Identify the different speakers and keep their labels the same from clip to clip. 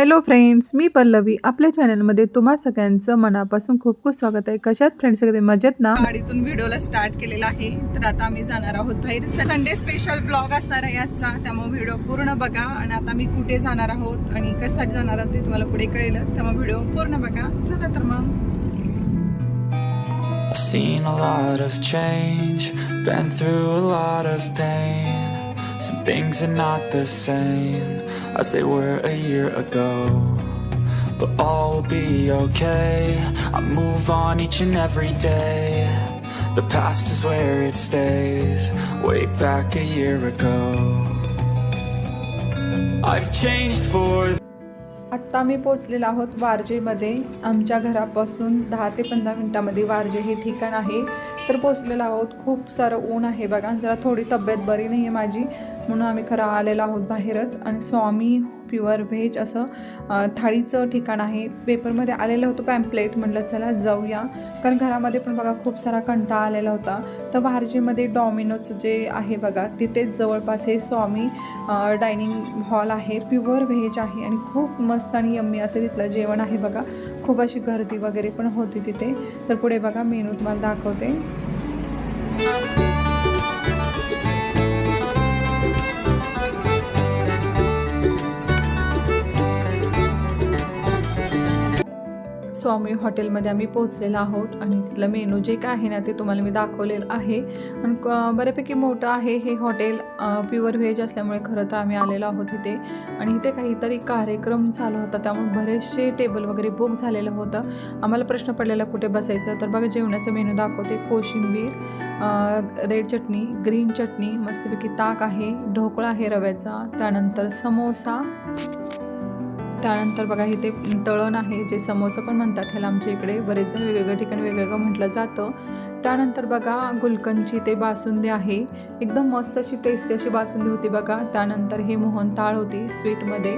Speaker 1: Hello friends मी पल्लवी. आपल्या चॅनलमध्ये तुम्हा सगळ्यांचं मनापासून खूप खूप स्वागत आहे. कशात फ्रेंड्स सगळे मजेत ना?
Speaker 2: गाडीतून व्हिडिओला स्टार्ट केलेला आहे. तर आता आम्ही जाणार आहोत बाहेर. संडे स्पेशल ब्लॉग असणार आहे आजचा. त्यामुळे व्हिडिओ पूर्ण बघा. आणि आता मी कुठे जाणार आहोत आणि कशासाठी जाणार आहोत ते तुम्हाला पुढे कळेलच. त्यामुळे व्हिडिओ पूर्ण बघा. चला तर मग.
Speaker 3: I've seen a lot of change, been through a lot of pain. Some things are not the same as they were a year ago. But all will be okay. I move on each and every day. The past is where it stays, way back a year ago. I've changed for
Speaker 2: आत्ता आम्ही पोचलेलो आहोत वारजेमध्ये आमच्या घरापासून दहा ते पंधरा मिनटामध्ये वारजे हे ठिकाण आहे तर पोचलेलो आहोत. खूप सारं ऊन आहे बघा. जरा थोडी तब्येत बरी नाही आहे माझी. म्हणून आम्ही खरं आलेलो आहोत बाहेरच. आणि स्वामी प्युअर व्हेज असं थाळीचं ठिकाण आहे. पेपरमध्ये आलेलं होतं पॅम्पलेट. म्हटलं चला जाऊया. कारण घरामध्ये पण बघा खूप सारा कंटाळा आलेला होता. तर वारजीमध्ये डॉमिनोचं जे आहे बघा तिथेच जवळपास हे स्वामी डायनिंग हॉल आहे. प्युअर व्हेज आहे. आणि खूप मस्त आणि यम्मी असं तिथलं जेवण आहे बघा. खूप अशी गर्दी वगैरे पण होती तिथे. तर पुढे बघा मेनू तुम्हाला दाखवते. स्वामी हॉटेलमध्ये आम्ही पोहोचलेलो आहोत आणि तिथलं मेनू जे काय आहे ना ते तुम्हाला मी दाखवलेलं आहे. आणि क- बऱ्यापैकी मोठं आहे हे हॉटेल प्युअर व्हेज असल्यामुळे खरं तर आम्ही आलेलो आहोत इथे. आणि इथे काहीतरी कार्यक्रम चालू होता त्यामुळे बरेचसे टेबल वगैरे बुक झालेलं होतं. आम्हाला प्रश्न पडलेला कुठे बसायचं? तर बघा जेवणाचं मेनू दाखवते. कोशिंबीर रेड चटणी ग्रीन चटणी मस्तपैकी ताक आहे ढोकळा आहे रव्याचा. त्यानंतर समोसा. त्यानंतर बघा इथे तळण आहे जे समोसा पण म्हणतात ह्याला आमच्या इकडे बरेच जण वेगवेगळ्या ठिकाणी वेगवेगळं म्हटलं जातं. त्यानंतर बघा गुलकंदची ते बासुंदी आहे. एकदम मस्त अशी टेस्टी अशी बासुंदी होती बघा. त्यानंतर ही मोहनताळ होती स्वीटमध्ये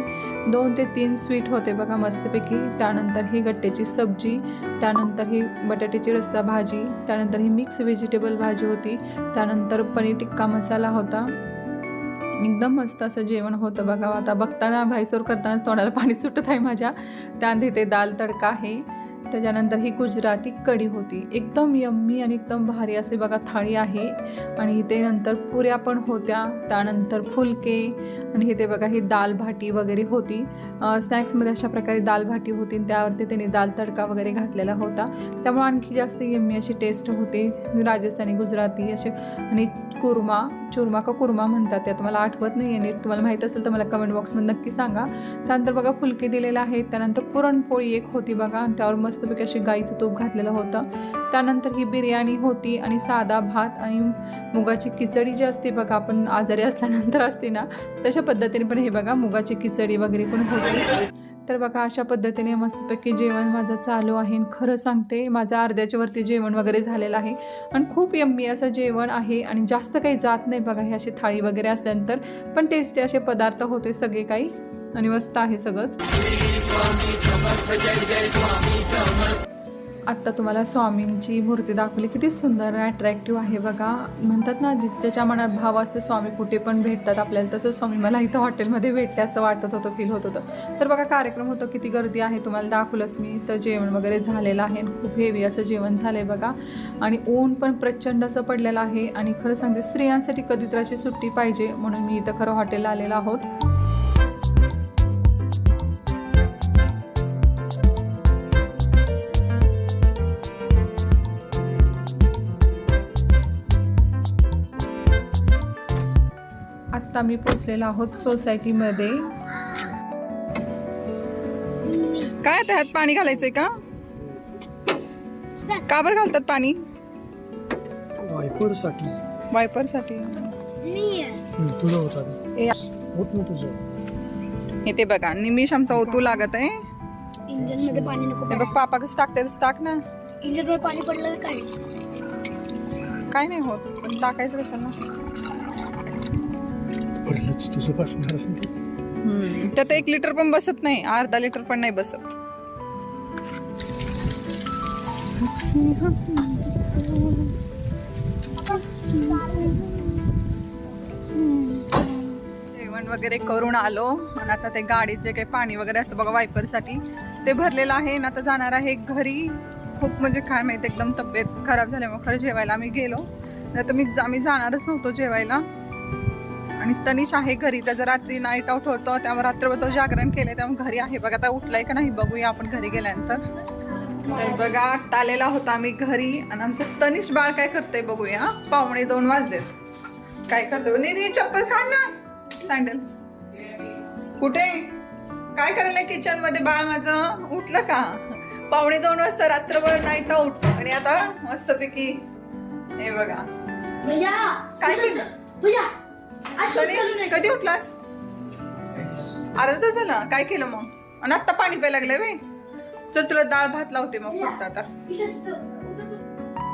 Speaker 2: दोन ते तीन स्वीट होते बघा मस्तपैकी. त्यानंतर ही गट्ट्याची सब्जी त्यानंतर ही बटाट्याची रस्सा भाजी त्यानंतर ही मिक्स व्हेजिटेबल भाजी होती. त्यानंतर पनीर टिक्का मसाला होता. एकदम मस्त असं जेवण होतं बघा. आता बघताना भाईसोर करतानाच तोंडाला पाणी सुटत आहे माझ्या. त्यानंतर इथे दाल तडका आहे. त्याच्यानंतर ही गुजराती कढी होती. एकदम यम्मी आणि एकदम भारी असे बघा थाळी आहे. आणि इथे नंतर पुऱ्या पण होत्या. त्यानंतर फुलके आणि इथे बघा ही दाल भाटी वगैरे होती. स्नॅक्समध्ये अशा प्रकारे दाल भाटी होती आणि त्यावरती त्यांनी दाल तडका वगैरे घातलेला होता. त्यामुळे आणखी जास्त यम्मी अशी टेस्ट होते. राजस्थानी गुजराती असे आणि कुर्मा चुरमा का कुर्मा म्हणतात त्यात. मला आठवत नाही आहे नीट. तुम्हाला माहीत असेल तर मला कमेंट बॉक्समध्ये नक्की सांगा. त्यानंतर बघा फुलके दिलेले आहेत. त्यानंतर पुरणपोळी एक होती बघा. आणि त्यावर मस्तपैकी अशी गाईचं तूप घातलेलं होतं. त्यानंतर ही बिर्याणी होती आणि साधा भात आणि मुगाची खिचडी जी असते बघा आपण आजारी असल्यानंतर असते ना तशा पद्धतीने पण हे बघा मुगाची खिचडी वगैरे पण होती. तर बघा अशा पद्धतीने मस्तपैकी जेवण माझं चालू आहे आणि खरं सांगते माझं अर्ध्याच्या वरती जेवण वगैरे झालेलं आहे. आणि खूप यम्मी असं जेवण आहे आणि जास्त काही जात नाही बघा हे अशी थाळी वगैरे असल्यानंतर पण टेस्टी असे पदार्थ होते सगळे काही. आणि मस्त आहे सगळंच. आत्ता तुम्हाला स्वामींची मूर्ती दाखवली. किती सुंदर आणि अट्रॅक्टिव्ह आहे बघा. म्हणतात ना जि- ज्याच्या मनात भाव असते स्वामी कुठे पण भेटतात आपल्याला तसं स्वामी मला इथं हॉटेलमध्ये भेटते असं वाटत होतं फील होत होतं. तर बघा कार्यक्रम होतो किती गर्दी आहे तुम्हाला दाखवलंच मी. तर जेवण वगैरे झालेलं आहे खूप हेवी असं जेवण झालं आहे बघा. आणि ऊन पण प्रचंड असं पडलेलं आहे. आणि खरं सांगते स्त्रियांसाठी कधीतरी अशी सुट्टी पाहिजे म्हणून मी इथं खरं हॉटेलला आलेलं आहोत. मी पोचलेलो आहोत सोसायटीमध्ये. काय त्यात पाणी घालायचंय का? का बरं घालतात पाणी?
Speaker 4: वायपरसाठी
Speaker 2: वायपरसाठी
Speaker 4: तुला होता
Speaker 2: ए,
Speaker 4: होत ना तुझं.
Speaker 2: इथे बघा निमिष आमचा ओतू लागत आहे.
Speaker 5: इंजनमध्ये पाणी नको
Speaker 2: हे बघ पापा कसं टाकते तसं टाक ना.
Speaker 5: इंजनमध्ये पाणी पडलं तर काय?
Speaker 2: काय नाही होत पण टाकायचं कशाला
Speaker 4: पडलंच तुझं बसणार
Speaker 2: हम्म, त्यात एक लिटर पण बसत नाही अर्धा लिटर पण नाही बसत. जेवण जेवण वगैरे करून आलो. आणि आता ते गाडीत जे काही पाणी वगैरे असतं बघा वायपरसाठी ते भरलेलं आहे. आणि आता जाणार आहे घरी. खूप म्हणजे काय माहिती एकदम तब्येत खराब झाल्यामुळे खरं जेवायला आम्ही गेलो. नाही तर मी आम्ही जाणारच नव्हतो जेवायला. आणि तनिष आहे घरी. त्याचं रात्री नाईट आऊट होतं त्यामुळे रात्रभर तो जागरण केलं त्यामुळे घरी आहे. बघा आता उठलाय का नाही बघूया आपण घरी गेल्यानंतर. तर बघा आत्ता आलेला होता आम्ही घरी आणि आमचं तनिष बाळ काय करतंय बघूया. पावणे दोन वाजलेत. काय करतोय? नाही चप्पल काढ ना. सँडल कुठे? काय करायला किचनमध्ये बाळ माझं? उठलं का? पावणे दोन वाजता रात्रभर नाईट आऊट आणि आता मस्तपैकी हे बघा.
Speaker 5: भैया
Speaker 2: काय
Speaker 5: नये.
Speaker 2: कधी उठलास? अर्धा तास झाला. काय केलं मग? आणि आत्ता पाणी प्यायला लागलंय वे चल तुला डाळ भात लावते मग फक्त आता.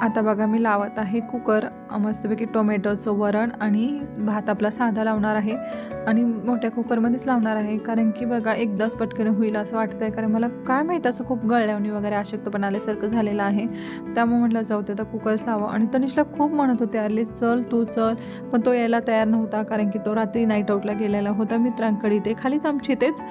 Speaker 2: आता बघा मी लावत आहे कुकर. मस्तपैकी टोमॅटोचं वरण आणि भात आपला साधा लावणार आहे. आणि मोठ्या कुकरमध्येच लावणार आहे. कारण की बघा एकदाच पटकन होईल असं वाटतं आहे कारण मला काय माहीत असं खूप गळल्यावणी वगैरे अशक्तपण आल्यासारखं झालेलं आहे. त्यामुळे म्हटलं जाऊ ते आता कुकरच लावा आणि तनिषला खूप म्हणत होते अरे चल तू चल. पण तो यायला तयार नव्हता. कारण की तो रात्री नाईट आऊटला गेलेला होता मित्रांकडे. ते खालीच आमची इथेच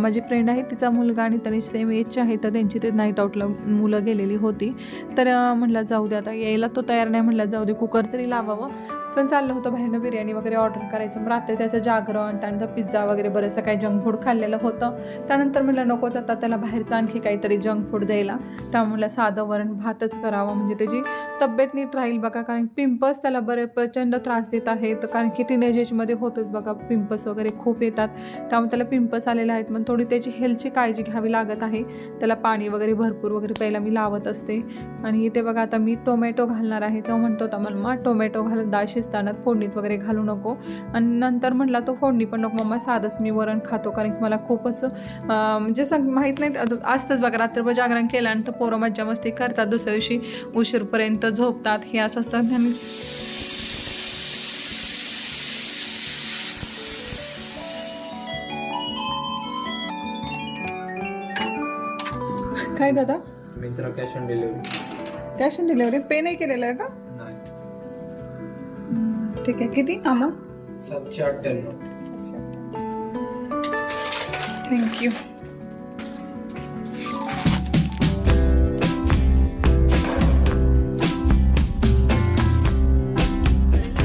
Speaker 2: माझी फ्रेंड आहे तिचा मुलगा आणि तनिष सेम एजचे आहे तर त्यांची ते नाईट आऊटला मुलं गेलेली होती. तर म्हटलं जाऊ दे आता. यायला तो तयार नाही. म्हटलं जाऊ दे कुकर तरी लावावं. पण चाललं होतं बाहेरनं बिर्याणी वगैरे ऑर्डर करायचं. मग रात्री त्याचं जागरण त्यानंतर पिझ्झा वगैरे बरंचसं काही जंक फूड खाल्लेलं होतं. त्यानंतर म्हणलं नकोच आता त्याला बाहेरचं आणखी काहीतरी जंक फूड द्यायला. त्यामुळे साधं वरण भातच करावं. म्हणजे त्याची तब्येत नीट राहील बघा कारण पिंपल्स त्याला बरे प्रचंड त्रास देत आहेत. कारण की टीनेज एजमध्ये होतच बघा पिंपल्स वगैरे खूप येतात. त्यामुळे त्याला पिंपल्स आलेले आहेत. मग थोडी त्याची हेल्थची काळजी घ्यावी लागत आहे. त्याला पाणी वगैरे भरपूर वगैरे प्यायला मी लावत असते. आणि इथे बघा आता मी टोमॅटो घालणार आहे. तो म्हणतो होता मला टोमॅटो घालत दाशी शिजताना फोडणीत वगैरे घालू नको. आणि नंतर म्हटला तो फोडणी पण नको मम्मा साधंच मी वरण खातो कारण की मला खूपच म्हणजे सांग माहीत नाही असतंच बघा रात्रभर जागरण केल्यानंतर पोरं मज्जा मस्ती करतात दुसऱ्या दिवशी उशीरपर्यंत झोपतात हे असं असतं. काय दादा?
Speaker 6: Myntra cash on delivery
Speaker 2: cash on delivery pay नाही केलेलं आहे का? ठीक आहे. किती? आम्हा
Speaker 6: सातशे अठ्ठ्याण्णव.
Speaker 2: थँक्यू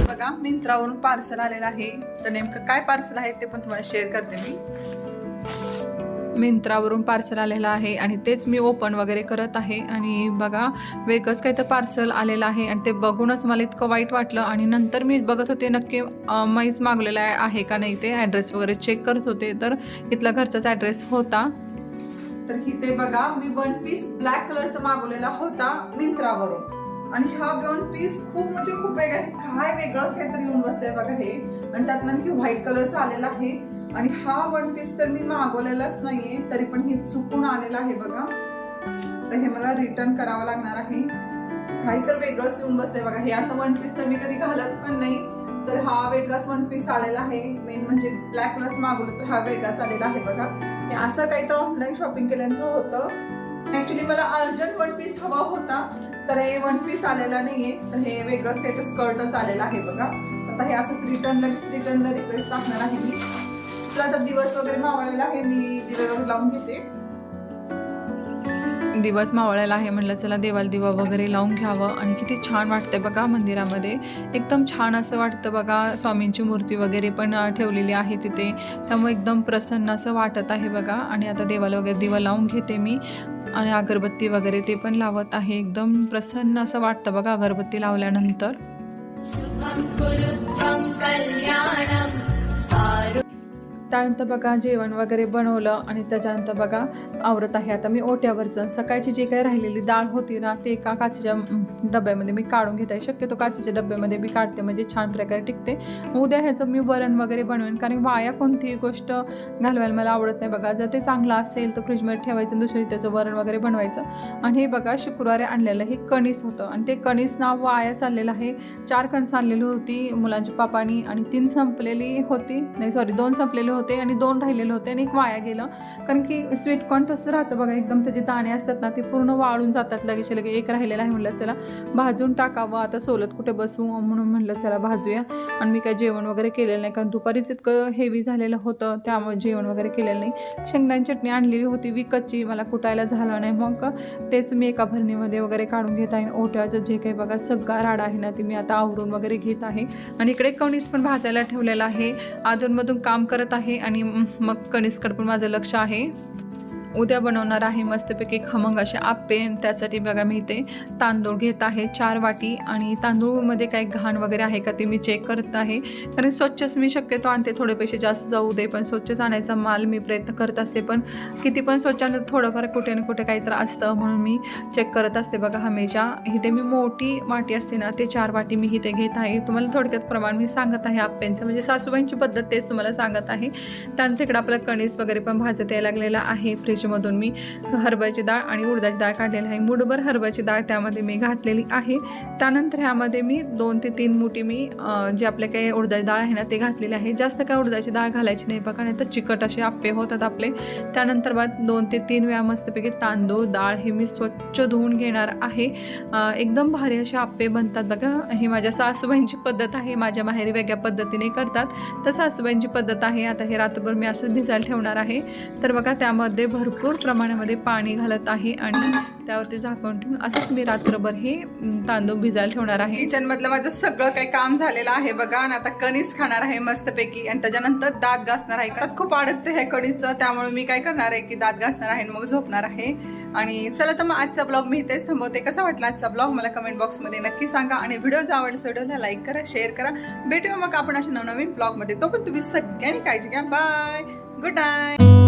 Speaker 2: बघा मिंत्रावरून पार्सल आलेलं आहे. तर नेमकं काय पार्सल आहे ते पण तुम्हाला शेअर करते मी. मिंत्रावरून पार्सल आलेलं आहे आणि तेच मी ओपन वगैरे करत आहे. आणि बघा वेगळंच काही तर पार्सल आलेलं आहे आणि ते बघूनच मला इतकं वाईट वाटलं. आणि नंतर मी बघत होते नक्की मैच मागवलेलं आहे का नाही ते. ॲड्रेस वगैरे चेक करत होते तर इथला घरचाच ॲड्रेस होता. तर इथे बघा मी वन पीस ब्लॅक कलरचा मागवलेला होता मिंत्रावरून. आणि हा वन पीस खूप म्हणजे खूप वेगळा आहे. काय वेगळंच काहीतरी येऊन बसलंय बघा हे. आणि त्यात नक्की व्हाईट कलरचा आलेला आहे. आणि हा वन पीस तर मी मागवलेलाच नाहीये तरी पण हे चुकून आलेला आहे बघा. तर हे मला रिटर्न करावं लागणार आहे. काही तर वेगळंच येऊन बसलंय बघा. हे असं वन पीस तर मी कधी घालत पण नाही. तर हा वेगळाच वन पीस आलेला आहे. मेन म्हणजे ब्लॅक कलरच मागवलं तर हा वेगळाच आलेला आहे बघा. हे असं काही तर ऑनलाईन शॉपिंग केल्यानंतर होतं. ऍक्च्युली मला अर्जंट वन पीस हवा होता तर हे वन पीस आलेला नाहीये. तर हे वेगळंच काही तर स्कर्टच आलेलं आहे बघा. आता हे असंच रिटर्नला रिटर्नला रिक्वेस्ट टाकणार आहे मी. आता दिवस वगैरे मावळलेला आहे मी दिवे वगैरे लावून घेते. दिवस मावळलेला आहे म्हटलं चला देवाला दिवा वगैरे लावून घ्यावं. आणि किती छान वाटतंय बघा मंदिरामध्ये. एकदम छान असं वाटतं बघा स्वामींची मूर्ती वगैरे पण ठेवलेली आहे तिथे. त्यामुळे एकदम प्रसन्न असं वाटत आहे बघा. आणि आता देवाला वगैरे दिवा लावून घेते मी. आणि अगरबत्ती वगैरे ते पण लावत आहे. एकदम प्रसन्न असं वाटतं बघा अगरबत्ती लावल्यानंतर. त्यानंतर बघा जेवण वगैरे बनवलं आणि त्याच्यानंतर बघा आवरत आहे. आता मी ओट्यावरचं सकाळची जी काही राहिलेली डाळ होती ना ते एका काचेच्या डब्यामध्ये मी काढून घेत. आहे शक्यतो काचेच्या डब्यामध्ये मी काढते म्हणजे छान प्रकारे टिकते. उद्या ह्याचं मी वरण वगैरे बनवेन कारण वाया कोणतीही गोष्ट घालवायला मला आवडत नाही बघा. जर ते चांगलं असेल तर फ्रीजमध्ये ठेवायचं दुसरी त्याचं वरण वगैरे बनवायचं. आणि हे बघा शुक्रवारी आणलेलं हे कणीस होतं. आणि ते कणीस नाव वाया चाललेलं आहे. चार कणसं आणलेली होती मुलांच्या पापानी आणि तीन संपलेली होती. नाही सॉरी दोन संपलेली होती. होते आणि दोन राहिलेले होते आणि एक वाया गेलं. कारण की स्वीटकॉर्न तसं राहतं बघा एकदम त्याचे दाणे असतात ना ते पूर्ण वाळून जातात लगेच लगे एक राहिलेला आहे म्हटलं चला भाजून टाकावं. आता सोलत कुठे बसू म्हणून म्हटलं चला भाजूया. आणि मी काय जेवण वगैरे केलेलं नाही कारण दुपारीच इतकं हेवी झालेलं होतं त्यामुळे जेवण वगैरे केलेलं नाही. शेंगदाणी चटणी आणलेली होती विकतची मला कुटायला झालं नाही. मग तेच मी एका भरणीमध्ये वगैरे काढून घेत आहे. ओट्याचं जे काही बघा सगळा राडा आहे ना ते मी आता आवरून वगैरे घेत आहे. आणि इकडे कणीस पण भाजायला ठेवलेला आहे. अधूनमधून काम करत आहे. आणि मग कणीसकडे पण माझं लक्ष आहे. उद्या बनवणार आहे मस्तपैकी खमंग असे आप्पे. त्यासाठी बघा मी इथे तांदूळ घेत आहे चार वाटी. आणि तांदूळमध्ये काही घाण वगैरे आहे का ते मी चेक करत आहे. कारण स्वच्छच मी शक्यतो आणते थोडे पैसे जास्त जाऊ दे. पण स्वच्छच आणायचा माल मी प्रयत्न करत असते. पण किती पण स्वच्छ आणलं थोडंफार कुठे ना कुठे काहीतरी असतं म्हणून मी चेक करत असते बघा हमेशा. इथे मी मोठी वाटी असते ना ते चार वाटी मी इथे घेत आहे. तुम्हाला थोडक्यात प्रमाण मी सांगत आहे आप्प्यांचं. म्हणजे सासूबाईंची पद्धत तेच तुम्हाला सांगत आहे. त्यानंतर तिकडे आपलं कणीस वगैरे पण भाजत यायला लागलेला आहे. फ्रीज फ्रीजमधून मी हरभऱ्याची डाळ आणि उडदाची डाळ काढलेली आहे. मुठभर हरभऱ्याची डाळ त्यामध्ये मी घातलेली आहे. त्यानंतर ह्यामध्ये मी दोन ते तीन मुठी मी जे आपले काही उडदाची डाळ आहे ना ते घातलेली आहे. जास्त काय उडदाची डाळ घालायची नाही बघा नाही तर चिकट असे आप्पे होतात आपले. त्यानंतर बाद दोन ते तीन वेळा मस्तपैकी तांदूळ डाळ हे मी स्वच्छ धुवून घेणार आहे. एकदम भारी असे आप्पे बनतात बघा. हे माझ्या सासूबाईंची पद्धत आहे. माझ्या माहेरी वेगळ्या पद्धतीने करतात. तर सासूबाईंची पद्धत आहे. आता हे रात्रभर मी असं भिजायला ठेवणार आहे. तर बघा त्यामध्ये भरपूर प्रमाणामध्ये पाणी घालत आहे आणि त्यावरती झाकून ठेवून असंच मी रात्रभर हे तांदूळ भिजायला ठेवणार आहे. किचनमधलं माझं सगळं काही काम झालेलं आहे बघा आणि आता कणीस खाणार आहे मस्तपैकी आणि त्याच्यानंतर दात घासणार आहे. त्यात खूप अडकते हे कणीचं त्यामुळे मी काय करणार आहे की दात घासणार आहे आणि मग झोपणार आहे. आणि चला तर मग आजचा ब्लॉग मी इथेच थांबवते. कसा वाटला आजचा ब्लॉग? मला कमेंट बॉक्समध्ये नक्की सांगा आणि व्हिडिओ जर आवडला व्हिडिओला लाईक करा शेअर करा. भेटूया मग आपण अशा नवनवीन ब्लॉगमध्ये. तो पण तुम्ही सगळ्यांनी काळजी घ्या. बाय. Good night.